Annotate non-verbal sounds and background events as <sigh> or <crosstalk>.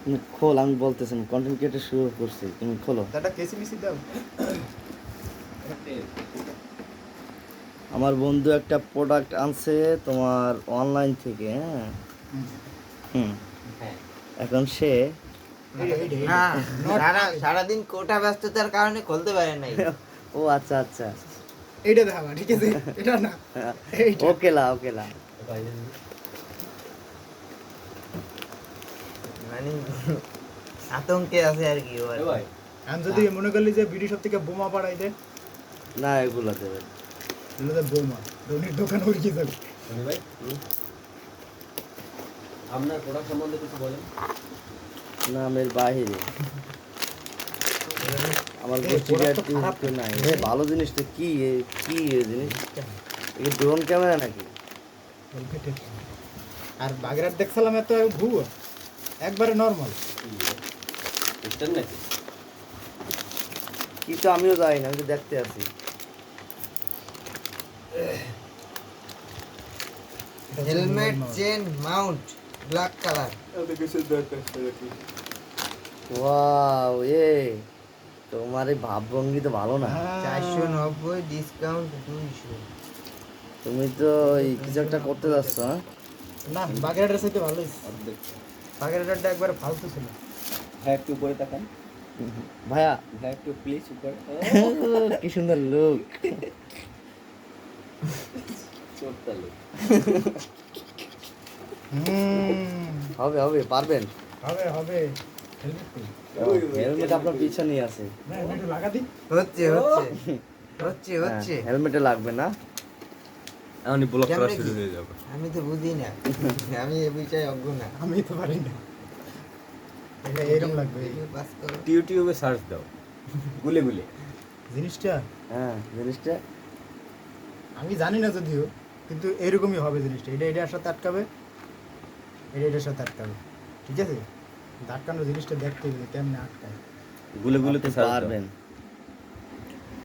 তুমি খোল আমি বলতেছি কন্টেন্ট ক্রিয়েটার শুরু করছি তুমি খোলো। একটা কেসি মিসি দাও। আমার বন্ধু একটা প্রোডাক্ট আনছে তোমার অনলাইন থেকে হ্যাঁ? হুম। এখন সে না সারা সারাদিন কোটা ব্যস্ততার কারণে খুলতে পারে নাই। ও আচ্ছা আচ্ছা। এইটা দেখাবা ঠিক আছে? এটা না। <laughs> এইটা ওকেলা ওকেলা মানে আতঙ্কে আছে আর কি কি। আমি যদি মনে করলি যে বিডি সব থেকে বোমা পাড়াই দে। না এগুলো দেবে এগুলো তো বোমা দোকান উড়িয়ে যাবে। ভাই আপনার প্রোডাক্ট সম্বন্ধে কিছু বলেন। নামের বাইরে আমার নাই। ভালো জিনিস তো কি কি জিনিস? এটা ড্রোন ক্যামেরা নাকি। আর বাগেরহাট দেখছিলাম এত ভুয়ো একবারে নর্মাল বুঝতেন নাকি? কি তো আমিও যাই না আমি দেখতে আছি। Helmet chain mount black colour wow এ তোমার এই ভাবভঙ্গি তো ভালো না। চারশো নব্বই ডিসকাউন্ট দুইশো। তুমি তো এই কিছু একটা করতে যাচ্ছ হ্যাঁ? না বাগেরহাটের সাথে ভালোই। বাগেরহাটটা একবারে ফালতু ছিল। ভাই একটু উপরে তাকান। ভাইয়া ভাই একটু প্লিজ উপরে। কি সুন্দর লুক চোরটা লোক হবে হবে পারবেন। হবে হবে। হেলমেট আপনার পিছনেই আছে। হচ্ছে হচ্ছে হচ্ছে হচ্ছে। হেলমেটে লাগবে না। এমনি ব্লক করা শুরু হয়ে যাবে। আমি তো বুঝি না। আমি এ বিষয়ে অজ্ঞ না। আমি তো পারি না। এটা এরকম লাগবে। পাস করো। ইউটিউবে সার্চ দাও। গুলে গুলে। জিনিসটা? হ্যাঁ জিনিসটা। আমি জানি না যদিও কিন্তু এরকমই হবে জিনিসটা। এটা এটার সাথে আটকাবে। এটা এটার সাথে আটকাবে। ঠিক আছে? কিন্তু আটকানো জিনিসটা দেখতে হবে কেমনে আটকায়? গুলে গুলে তো পারবেন।